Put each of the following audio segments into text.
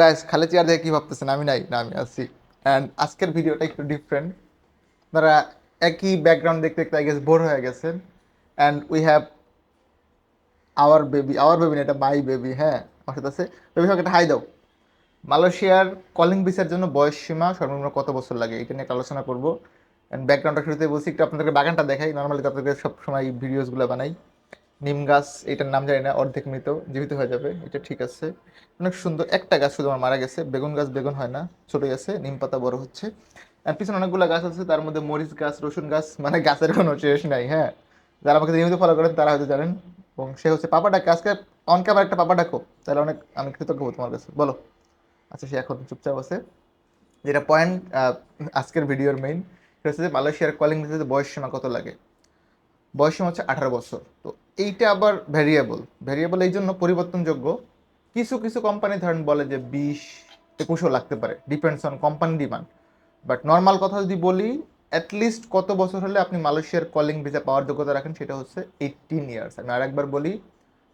Guys খালি chair দেখে কি ভাবতেছেন? আমি নাই, না, আমি আছি। অ্যান্ড আজকের ভিডিওটা একটু ডিফারেন্ট তারা একই ব্যাকগ্রাউন্ড দেখতে দেখতে আই গেস বোর হয়ে গেছেন। And we have our baby our baby না, এটা মাই বেবি হ্যাঁ সাথে আছে। বেবি সঙ্গে একটা হাই দাও। মালয়েশিয়ার কলিং ভিসার জন্য বয়স সীমা সর্বনিম্ন কত বছর লাগে? এটা নিয়ে আলোচনা করব। অ্যান্ড ব্যাকগ্রাউন্ডটা শুরুতে বলছি, একটু আপনাদেরকে বাগানটা দেখাই। নর্মালি তো আপনাদের সব সময় ভিডিওসগুলো বানাই। নিম গাছ, এটার নাম জানি না, অর্ধেক মৃত, জীবিত হয়ে যাবে, এটা ঠিক আছে। অনেক সুন্দর, একটা গাছ শুধু আমার মারা গেছে, বেগুন গাছ বেগুন হয় না, ছোটই আছে, নিম পাতা বড় হচ্ছে। আর পিছনে অনেকগুলো গাছ আছে, তার মধ্যে মরিচ গাছ, রসুন গাছ মানে গাছের কোনো শেষ নাই হ্যাঁ। যারা আমাকে নিয়মিত ফলো করেন, তারা হয়তো জানেন। এবং সে হচ্ছে পাপা ডাকে, আজকে অন ক্যামেরা একটা পাপা ডাকো, তাহলে অনেক, আমি কৃতজ্ঞ হব তোমার কাছে। বলো। আচ্ছা সে এখন চুপচাপ আছে। যেটা পয়েন্ট আজকের ভিডিওর মেইন সেটা হচ্ছে যে মালয়েশিয়ার কলিং বয়স সীমা কত লাগে? বয়স সীমা হচ্ছে আঠারো বছর, তো এইটা আবার ভ্যারিয়েবল ভ্যারিয়েবল এই জন্য পরিবর্তনযোগ্য। কিছু কিছু কোম্পানি ধরেন বলে যে বিশ, একুশও লাগতে পারে depends on company demand but normal কথা যদি বলি অ্যাটলিস্ট কত বছর হলে আপনি মালয়েশিয়ার কলিং ভিসা পাওয়ার যোগ্যতা রাখেন সেটা হচ্ছে এইটিন ইয়ার্স আমি আরেকবার বলি,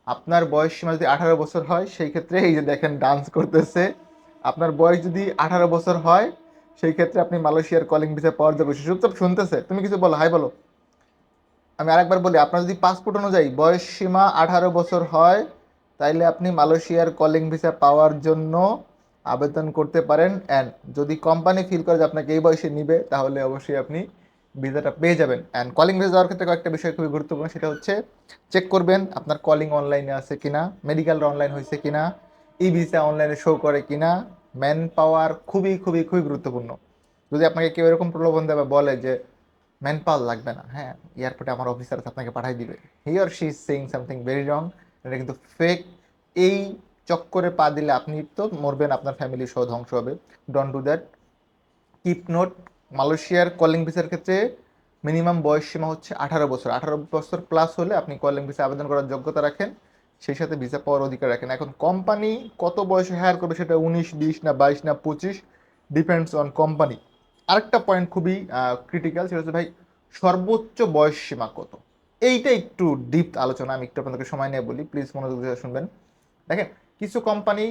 আপনার বয়স সীমা যদি আঠারো বছর হয়, সেই ক্ষেত্রে এই যে দেখেন ডান্স করতেছে, আপনার বয়স যদি আঠারো বছর হয়, সেই ক্ষেত্রে আপনি মালয়েশিয়ার কলিং ভিসা পাওয়ার যোগ্য। চুপচাপ শুনতেছে, তুমি কিছু বলো, হাই বলো। আমি আরেকবার বলি, আপনার যদি পাসপোর্ট অনুযায়ী বয়স সীমা আঠারো বছর হয়, তাইলে আপনি মালয়েশিয়ার কলিং ভিসা পাওয়ার জন্য আবেদন করতে পারেন। অ্যান্ড যদি কোম্পানি ফিল করে যে আপনাকে এই বয়সে নিবে, তাহলে অবশ্যই আপনি ভিসাটা পেয়ে যাবেন। অ্যান্ড কলিং ভিসা যাওয়ার ক্ষেত্রে কয়েকটা বিষয় খুবই গুরুত্বপূর্ণ, সেটা হচ্ছে চেক করবেন আপনার কলিং অনলাইনে আছে কিনা মেডিকেল অনলাইন হয়েছে কিনা ই ভিসা অনলাইনে শো করে কিনা ম্যান পাওয়ার খুবই খুবই খুবই গুরুত্বপূর্ণ। যদি আপনাকে কেউ এরকম প্রলোভন দেবে বলে যে ম্যান পাওয়ার লাগবে না হ্যাঁ এয়ারপোর্টে আমার অফিসার আপনাকে পাঠিয়ে দিবে। He or she is saying something very wrong এটা কিন্তু ফেক এই চক্করে পা দিলে আপনি তো মরবেন, আপনার ফ্যামিলি সহ ধ্বংস হবে। Don't do that keep note মালয়েশিয়ার কলিং ভিসার ক্ষেত্রে মিনিমাম বয়স সীমা হচ্ছে আঠারো বছর। আঠারো বছর প্লাস হলে আপনি কলিং ভিসা আবেদন করার যোগ্যতা রাখেন, সেই সাথে ভিসা পাওয়ার অধিকার রাখেন। এখন কোম্পানি কত বয়সে হায়ার করবে সেটা উনিশ, বিশ না বাইশ না পঁচিশ ডিপেন্ডস অন কোম্পানি আরেকটা পয়েন্ট খুবই ক্রিটিক্যাল সেটা হচ্ছে ভাই, সর্বোচ্চ বয়স সীমা কত? এইটা একটু ডিপ আলোচনা, আমি একটু আপনাদেরকে সময় নিয়ে বলি। প্লিজ মনোযোগ দিয়ে শুনবেন। দেখেন, কিছু কোম্পানি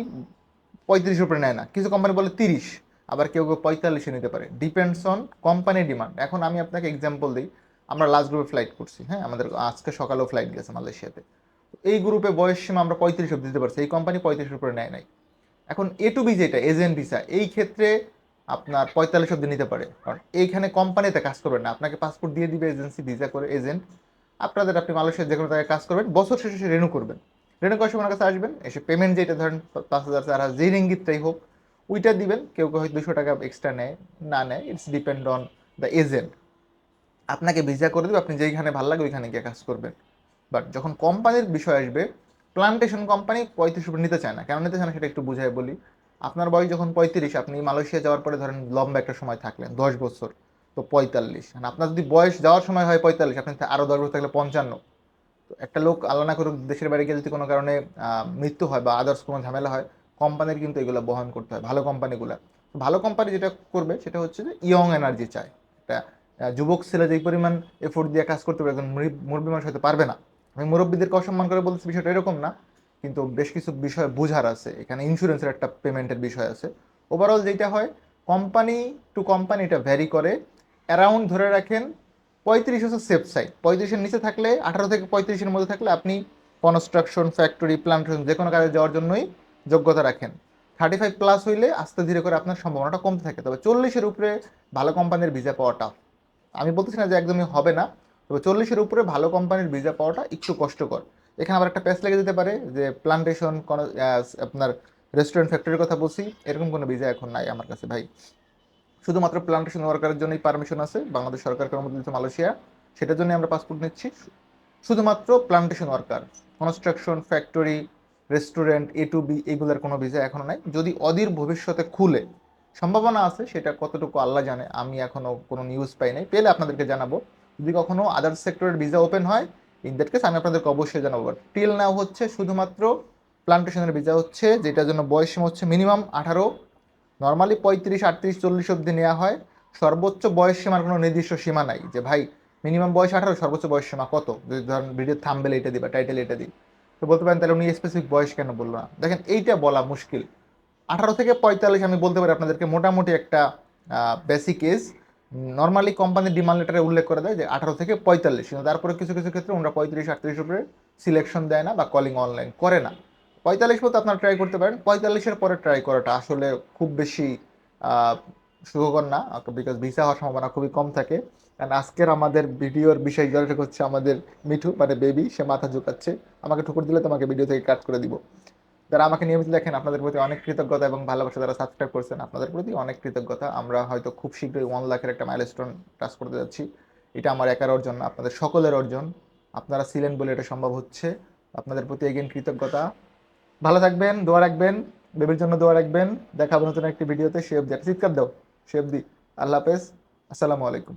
পঁয়ত্রিশ উপরে নেয় না। কিছু কোম্পানি বলে তিরিশ, আবার কেউ কেউ পঁয়তাল্লিশে নিতে পারে। ডিপেন্ডস অন কোম্পানির ডিমান্ড এখন আমি আপনাকে এক্সাম্পল দিই। আমরা লাস্ট গ্রুপে ফ্লাইট করছি হ্যাঁ? আমাদের আজকে সকালেও ফ্লাইট গেছে মালয়েশিয়াতে। এই গ্রুপে বয়স সীমা আমরা পঁয়ত্রিশ অব্দি দিতে পারছি। এই কোম্পানি পঁয়ত্রিশের উপরে নেয় নাই। এখন এ টু বি যেটা এজেন্ট ভিসা এই ক্ষেত্রে আপনার পঁয়তাল্লিশ অব্দি নিতে পারে। কারণ এইখানে কোম্পানিতে কাজ করবেন না। আপনাকে পাসপোর্ট দিয়ে দিবে এজেন্সি ভিসা করে এজেন্ট আপনাদের আপনি মালয়েশিয়ার যে কোনো জায়গায় কাজ করবেন, বছর শেষে রেনু করবেন। রেনু করার সময় কাছে আসবেন, এসে পেমেন্ট যেটা ধরেন পাঁচ হাজার, চার হাজার, যেই রিঙ্গিতটাই হোক, ওইটা দিবেন। কেউ কেউ হয়তো দুশো টাকা এক্সট্রা নেয়, না নেয়। It's depend on the agent আপনাকে ভিসা করে দেবে, আপনি যেইখানে ভালো লাগে ওইখানে গিয়ে কাজ করবেন। বাট যখন কোম্পানির বিষয় আসবে প্লান্টেশন কোম্পানি পঁয়ত্রিশ নিতে চায় না। কেন নিতে চায় না সেটা একটু বুঝাই বলি। আপনার বয়স যখন পঁয়ত্রিশ, আপনি মালয়েশিয়া যাওয়ার পরে ধরেন লম্বা একটা সময় থাকলেন, দশ বছর, তো পঁয়তাল্লিশ। মানে আপনার যদি বয়স যাওয়ার সময় হয় পঁয়তাল্লিশ, আপনি আরও দশ বছর থাকলে পঞ্চান্ন। তো একটা লোক আল্লাহ না করুক, দেশের বাইরে গিয়ে যদি কোনো কারণে মৃত্যু হয় বা আদার্স কোনো ঝামেলা হয়, কোম্পানির কিন্তু এগুলো বহন করতে হয়, ভালো কোম্পানিগুলো। ভালো কোম্পানি যেটা করবে, সেটা হচ্ছে যে ইয়ং এনার্জি চায়। একটা যুবক ছেলে যেই পরিমাণ এফোর্ট দিয়ে কাজ করতে পারে, একজন মুরব্বী- মানুষ হতে পারবে না। আমি মুরব্বীদেরকে অসম্মান করে বলতেছি, বিষয়টা এরকম না। কিন্তু বেশ কিছু বিষয় বোঝার আছে। এখানে ইন্স্যুরেন্সের একটা পেমেন্টের বিষয় আছে। ওভারঅল যেটা হয় কোম্পানি টু কোম্পানি এটা ভ্যারি করে। অ্যারাউন্ড ধরে রাখেন, পঁয়ত্রিশ হচ্ছে সেফ সাইড পঁয়ত্রিশের নিচে থাকলে, আঠারো থেকে পঁয়ত্রিশের মধ্যে থাকলে আপনি কনস্ট্রাকশন ফ্যাক্টরি প্লান্টেশন যে কোনো কাজে যাওয়ার জন্যই যোগ্যতা রাখেন। থার্টি ফাইভ প্লাস হইলে আস্তে ধীরে করে আপনার সম্ভাবনাটা কমতে থাকে। তবে চল্লিশের উপরে ভালো কোম্পানির ভিসা পাওয়াটা, আমি বলতেছি না যে একদমই হবে না, তবে চল্লিশের উপরে ভালো কোম্পানির ভিসা পাওয়াটা একটু কষ্টকর। এখানে আবার একটা প্যাচ লেগে যেতে পারে যে প্লান্টেশন কোনো আপনার রেস্টুরেন্ট ফ্যাক্টরির কথা বলছি, এরকম কোনো ভিসা এখন নাই আমার কাছে ভাই। শুধুমাত্র প্লান্টেশন ওয়ার্কারের জন্যই পারমিশন আছে, বাংলাদেশ সরকার কর্মদিত মালয়েশিয়া, সেটার জন্য আমরা পাসপোর্ট নিচ্ছি। শুধুমাত্র plantation worker construction factory restaurant A to B এগুলোর কোনো ভিসা এখনও নাই। যদি অধীর ভবিষ্যতে খুলে, সম্ভাবনা আছে সেটা কতটুকু আল্লাহ জানে, আমি এখনও কোনো নিউজ পাই নাই। পেলে আপনাদেরকে জানাব। যদি কখনো আদার সেক্টরের ভিসা ওপেন হয় ইন দ্যাট কেস আমি আপনাদেরকে অবশ্যই জানাব। টিল নাও হচ্ছে শুধুমাত্র প্লান্টেশনের ভিসা হচ্ছে, যেটার জন্য বয়স হচ্ছে মিনিমাম আঠারো। নর্মালি পঁয়ত্রিশ, আটত্রিশ, চল্লিশ অবধি নেওয়া হয়। সর্বোচ্চ বয়স সীমার কোনো নির্দিষ্ট সীমা নাই যে, ভাই মিনিমাম বয়স আঠারো, সর্বোচ্চ বয়স সীমা কত? যদি ধরেন ভিডিও থাম্বেল এটা দিই বা টাইটেল এটা দিই। তো বলতে পারেন, তাহলে উনি স্পেসিফিক বয়স কেন বলল না? দেখেন, এইটা বলা মুশকিল। আঠারো থেকে পঁয়তাল্লিশ আমি বলতে পারি আপনাদেরকে মোটামুটি একটা বেসিক এজ নর্মালি কোম্পানির ডিমান্ড লেটারে উল্লেখ করে দেয় যে আঠারো থেকে পঁয়তাল্লিশ। কিন্তু তারপরে কিছু কিছু ক্ষেত্রে ওনারা পঁয়ত্রিশ, আটত্রিশ উপরে সিলেকশন দেয় না বা কলিং অনলাইন করে না। পঁয়তাল্লিশ পর্যন্ত আপনারা ট্রাই করতে পারেন। পঁয়তাল্লিশের পরে ট্রাই করাটা আসলে খুব বেশি সুখকর না বিকজ ভিসা হওয়ার সম্ভাবনা খুবই কম থাকে। কারণ আজকের আমাদের ভিডিওর বিষয় হচ্ছে আমাদের মিঠু মানে বেবি সে মাথা ঝুঁকাচ্ছে। আমাকে ঠুকুর দিলে তোমাকে ভিডিও থেকে কাট করে দিব। যারা আমাকে নিয়মিত দেখেন, আপনাদের প্রতি অনেক কৃতজ্ঞতা এবং ভালোবাসা যারা সাবস্ক্রাইব করছেন, আপনাদের প্রতি অনেক কৃতজ্ঞতা। আমরা হয়তো খুব শীঘ্রই ওয়ান লাখের একটা মাইলস্টোন টাচ করতে যাচ্ছি। এটা আমার একার অর্জন, আপনাদের সকলের অর্জন। আপনারা ছিলেন বলে এটা সম্ভব হচ্ছে। আপনাদের প্রতি এগেন কৃতজ্ঞতা। ভালো থাকবেন, দোয়া রাখবেন বেবির জন্য দোয়া রাখবেন। দেখাবো নতুন একটি ভিডিওতে সে অব্দি একটা চিৎকার দাও, সে অব্দি আল্লাহ হাফেজ। আসসালামু আলাইকুম।